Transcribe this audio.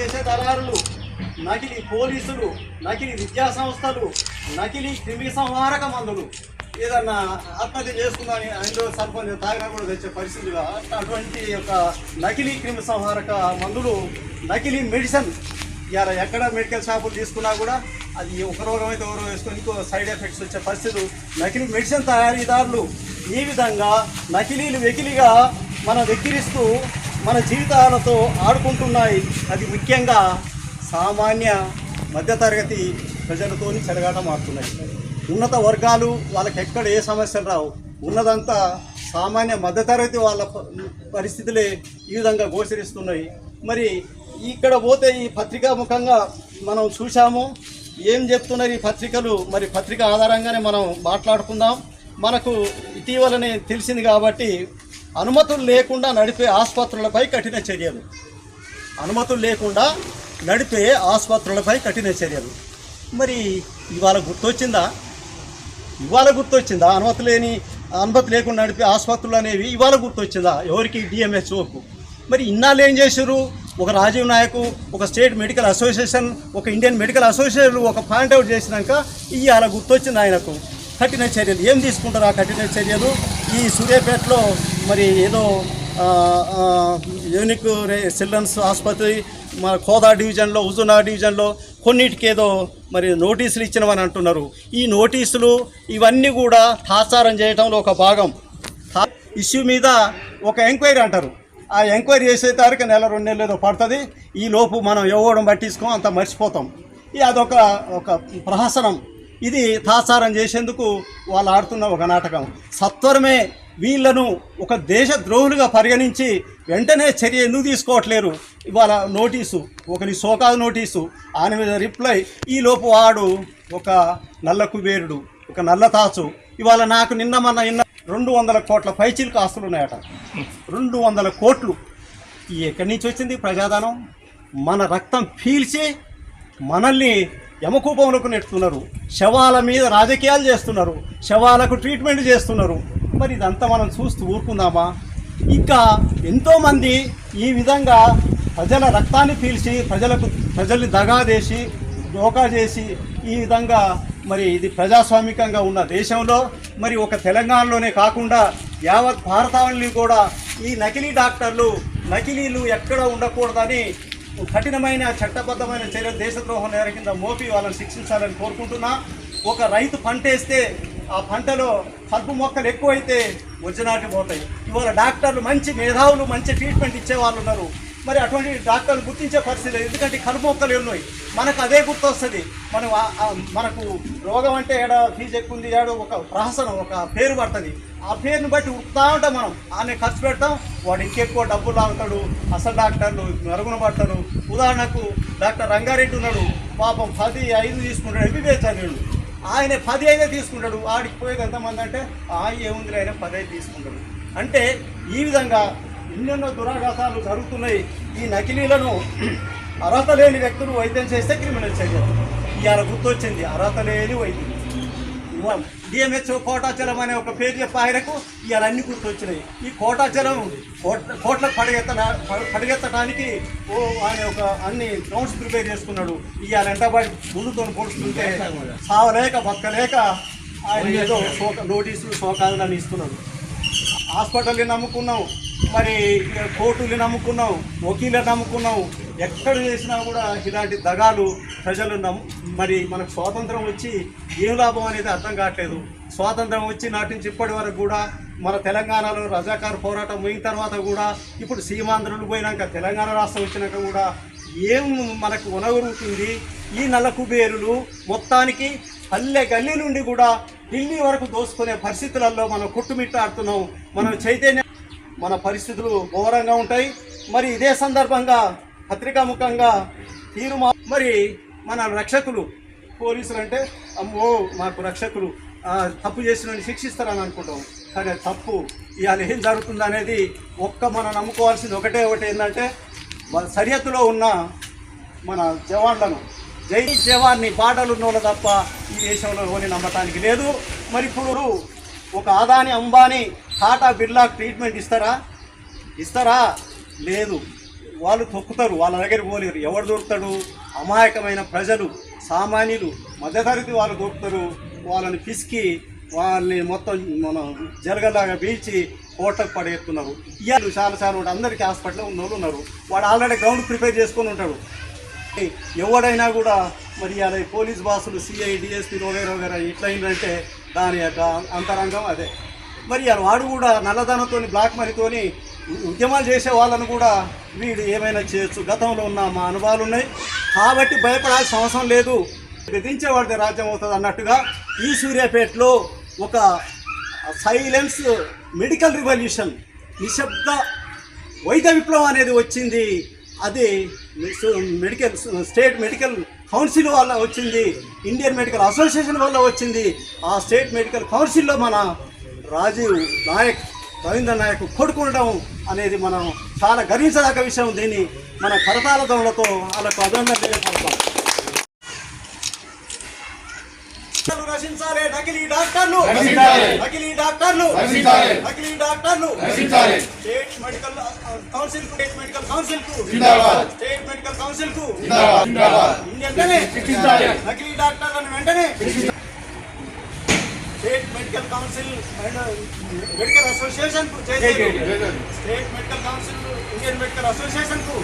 చేసే దళారులు నకిలీ పోలీసులు నకిలీ విద్యా సంస్థలు నకిలీ క్రిమి సంహారక మందులు. ఏదన్నా ఆత్మహత్య చేసుకుందని అందులో సర్పంచ్ తాగినా కూడా తెచ్చే పరిస్థితిగా అటువంటి యొక్క నకిలీ క్రిమి సంహారక మందులు నకిలీ మెడిసిన్ ఇలా ఎక్కడ మెడికల్ షాపులు తీసుకున్నా కూడా అది ఒక రోగం అయితే ఒక రోగం వేసుకొని ఇంకో సైడ్ ఎఫెక్ట్స్ వచ్చే పరిస్థితులు. నకిలీ మెడిసిన్ తయారీదారులు ఈ విధంగా నకిలీలు వెకిలిగా మనం వెక్కిరిస్తూ మన జీవితాలతో ఆడుకుంటున్నాయి. అది ముఖ్యంగా సామాన్య మధ్యతరగతి ప్రజలతోని చెలగాట మారుతున్నాయి ఉన్నత వర్గాలు వాళ్ళకి ఎక్కడ ఏ సమస్యలు రావు. ఉన్నదంతా సామాన్య మధ్యతరగతి వాళ్ళ పరిస్థితులే ఈ విధంగా గోచరిస్తున్నాయి. మరి ఇక్కడ పోతే ఈ పత్రికా ముఖంగా మనం చూసాము ఏం చెప్తున్నారు ఈ పత్రికలు? మరి పత్రిక ఆధారంగానే మనం మాట్లాడుకుందాం. మనకు ఇటీవలనే తెలిసింది కాబట్టి అనుమతులు లేకుండా నడిపే ఆసుపత్రులపై కఠిన చర్యలు. అనుమతులు లేకుండా నడిపే ఆసుపత్రులపై కఠిన చర్యలు. మరి ఇవాళ గుర్తొచ్చిందా? ఇవాళ గుర్తొచ్చిందా? అనుమతి లేని అనుమతి లేకుండా నడిపే ఆసుపత్రులు అనేవి ఇవాళ గుర్తొచ్చిందా? ఎవరికి? డిఎంహెచ్ఓకు మరి ఇన్నాళ్ళు ఏం చేశారు ఒక రాజీవ్ నాయక్ ఒక స్టేట్ మెడికల్ అసోసియేషన్ ఒక ఇండియన్ మెడికల్ అసోసియేషన్ ఒక పాయింట్అవుట్ చేసినాక ఇవాళ గుర్తొచ్చింది ఆయనకు. కఠిన చర్యలు. ఏం తీసుకుంటారు ఆ కఠిన చర్యలు? ఈ సూర్యాపేటలో మరి ఏదో యూనిక్ చిల్డ్రన్స్ ఆసుపత్రి మన కోదా డివిజన్లో హుజునా డివిజన్లో కొన్నిటికి ఏదో మరి నోటీసులు ఇచ్చినవని అంటున్నారు. ఈ నోటీసులు ఇవన్నీ కూడా తాత్సారం చేయడంలో ఒక భాగం. ఇష్యూ మీద ఒక ఎంక్వైరీ అంటారు. ఆ ఎంక్వైరీ చేసే తారీఖు నెల రెండు నెలలు ఏదో పడుతుంది. ఈ లోపు మనం ఇవ్వడం పట్టించుకోం అంత మర్చిపోతాం. ఇది అదొక ఒక ప్రహసనం. ఇది తాసారం చేసేందుకు వాళ్ళు ఆడుతున్న ఒక నాటకం. సత్వరమే వీళ్ళను ఒక దేశ ద్రోహులుగా పరిగణించి వెంటనే చర్య ఎందుకు తీసుకోవట్లేరు? ఇవాళ నోటీసు ఒకరి సోకాదు నోటీసు ఆయన మీద రిప్లై ఈ లోపు వాడు ఒక నల్ల కుబేరుడు ఒక నల్ల తాచు. ఇవాళ నాకు నిన్న మన నిన్న రెండు వందల కోట్ల పైచీలకు ఆస్తులు ఉన్నాయట. రెండు వందల కోట్లు. ఎక్కడి నుంచి వచ్చింది ప్రజాధనం? మన రక్తం పీల్చి మనల్ని యమకూపంలోకి నెట్టుతున్నారు. శవాల మీద రాజకీయాలు చేస్తున్నారు. శవాలకు ట్రీట్మెంట్ చేస్తున్నారు. మరి ఇదంతా మనం చూస్తూ ఊరుకుందామా? ఇంకా ఎంతోమంది ఈ విధంగా ప్రజల రక్తాన్ని పీల్చి ప్రజలకు ప్రజల్ని దగా చేసి డోకా చేసి ఈ విధంగా మరి ఇది ప్రజాస్వామికంగా ఉన్న దేశంలో మరి ఒక తెలంగాణలోనే కాకుండా యావత్ భారతావళిని కూడా ఈ నకిలీ డాక్టర్లు నకిలీలు ఎక్కడ ఉండకూడదని కఠినమైన చట్టబద్ధమైన చర్యలు దేశద్రోహం నేర కింద మోపి వాళ్ళని శిక్షించాలని కోరుకుంటున్నా. ఒక రైతు పంటేస్తే ఆ పంటలో కలుపు మొక్కలు ఎక్కువైతే వజ్జనాటి పోతాయి. ఇవాళ డాక్టర్లు మంచి మేధావులు మంచి ట్రీట్మెంట్ ఇచ్చే వాళ్ళు ఉన్నారు. మరి అటువంటి డాక్టర్లు గుర్తించే పరిస్థితి లేదు. ఎందుకంటే కలుపు మొక్కలు ఉన్నాయి? మనకు అదే గుర్తొస్తుంది. మనం మనకు రోగం అంటే ఏడ ఫీజు ఎక్కువ ఉంది ఏడో ఒక ప్రహసనం ఒక పేరు పడుతుంది. ఆ పేరుని బట్టి ఉరుకుతా ఉంటాం మనం. ఆయన ఖర్చు పెడతాం. వాడు ఇంకెక్కువ డబ్బులు లాగుతాడు. అసలు డాక్టర్లు మెరుగున పడతారు. ఉదాహరణకు డాక్టర్ రంగారెడ్డి ఉన్నాడు. పాపం పది ఐదు తీసుకుంటాడు ఎంబీబీఎస్ చదివాడు ఆయన పది ఐదే తీసుకుంటాడు. ఆడికి పోయేది ఎంతమంది అంటే ఆ ఏముంది ఆయన పది ఐదు తీసుకుంటాడు. అంటే ఈ విధంగా ఎన్నెన్నో దురాఘాతాలు జరుగుతున్నాయి. ఈ నకిలీలను అర్హత లేని వ్యక్తులు వైద్యం చేస్తే క్రిమినల్ చర్య. ఇవాళ గుర్తొచ్చింది అర్హత లేని వైద్యులు డిఎంహెచ్ఓ కోటాచలం అనే ఒక పేరు చెప్పి ఆయనకు ఇవాళ అన్ని గుర్తొచ్చినాయి. ఈ కోటాచలం కోట్ల కోట్లకు పడగెత్త పడగెత్తడానికి ఓ ఆయన ఒక అన్ని నోట్స్ ప్రిపేర్ చేసుకున్నాడు. ఇవాళ ఎంటబడి ముందుతో పొడుస్తుంటే సావలేక బతకలేక ఆయన ఏదో నోటీసులు శోకాలను ఇస్తున్నాడు హాస్పిటల్ని నమ్ముకున్నాం. మరి కోర్టుని నమ్ముకున్నాం వకీలను నమ్ముకున్నాం. ఎక్కడ చేసినా కూడా ఇలాంటి దగాలు ప్రజలు నమ్ము మరి మనకు స్వాతంత్రం వచ్చి ఏం లాభం అనేది అర్థం కావట్లేదు. స్వాతంత్రం వచ్చి నాటి నుంచి ఇప్పటి వరకు కూడా మన తెలంగాణలో రజాకార్ పోరాటం పోయిన తర్వాత కూడా ఇప్పుడు సీమాంధ్రులు పోయినాక తెలంగాణ రాష్ట్రం వచ్చినాక కూడా ఏం మనకు ఉనగరుగుతుంది ఈ నల్ల కుబేరులు మొత్తానికి పల్లె గల్లీ నుండి కూడా ఢిల్లీ వరకు దోసుకునే పరిస్థితులలో మనం కుట్టుమిట్టాడుతున్నాం. మనం చైతన్య మన పరిస్థితులు ఘోరంగా ఉంటాయి. మరి ఇదే సందర్భంగా పత్రికాముఖంగా తీరు మరి మన రక్షకులు పోలీసులు అంటే అమ్మో మాకు రక్షకులు తప్పు చేసిన శిక్షిస్తారని అనుకుంటాం. కానీ తప్పు. ఇవాళ ఏం జరుగుతుంది అనేది ఒక్క మనం నమ్ముకోవాల్సింది ఒకటే ఒకటి ఏంటంటే మన సరిహద్దులో ఉన్న మన జవాన్లను జై జవాన్ని పాటలు ఉన్నోళ్ళు తప్ప ఈ దేశంలో నమ్మటానికి లేదు. మరి ఇప్పుడు ఒక ఆదాని అంబానీ టాటా బిర్లా ట్రీట్మెంట్ ఇస్తారా? ఇస్తారా? లేదు. వాళ్ళు తొక్కుతారు. వాళ్ళ దగ్గర పోలేరు. ఎవడు దొరుకుతాడు? అమాయకమైన ప్రజలు సామాన్యులు మధ్యతరగతి వాళ్ళు దొరుకుతారు. వాళ్ళని పిసికి వాళ్ళని మొత్తం మనం జరగలాగా పీల్చి కోటకు పడేస్తున్నారు. ఇవాళ చాలా చాలా ఉంటారు అందరికీ హాస్పిటల్లో ఉన్నవాళ్ళు ఉన్నారు. వాడు ఆల్రెడీ గ్రౌండ్ ప్రిపేర్ చేసుకొని ఉంటాడు. ఎవడైనా కూడా మరి అలా పోలీస్ బాసులు సిఐ డిఎస్పీ వగైరా వగైరా ఇట్లా దాని యొక్క అంతరంగం అదే. మరి వాడు కూడా నల్లధనంతో బ్లాక్ మనీతోని ఉద్యమాలు చేసే వాళ్ళను కూడా వీడు ఏమైనా చేయొచ్చు. గతంలో ఉన్న మా అనుభవాలు ఉన్నాయి. కాబట్టి భయపడాల్సిన అవసరం లేదు. విధించేవాడిది రాజ్యం అవుతుంది అన్నట్టుగా ఈ సూర్యాపేటలో ఒక సైలెన్స్ మెడికల్ రివల్యూషన్ నిశ్శబ్ద వైద్య విప్లవం అనేది వచ్చింది. అది మెడికల్ స్టేట్ మెడికల్ కౌన్సిల్ వల్ల వచ్చింది ఇండియన్ మెడికల్ అసోసియేషన్ వల్ల వచ్చింది. ఆ స్టేట్ మెడికల్ కౌన్సిల్లో మన రాజీవ్ నాయక్ రవీంద్ర నాయక్ కొడుకుండడం అనేది మనం చాలా గర్వించదగ్గ విషయం. దీన్ని మన కరతాల దొంగలతో వాళ్ళకు అభినందన తెలియపడతాం రచించాలి నకిలీ డాక్టర్లు. నకిలీ డాక్టర్లు. నకిలీ డాక్టర్లు. స్టేట్ మెడికల్ కౌన్సిల్కు స్టేట్ మెడికల్ కౌన్సిల్కు. స్టేట్ మెడికల్ కౌన్సిల్కు. వెంటనే. నకిలీ డాక్టర్లను వెంటనే state medical council and medical అసోసియేషన్కు. State medical council Indian medical అసోసియేషన్కు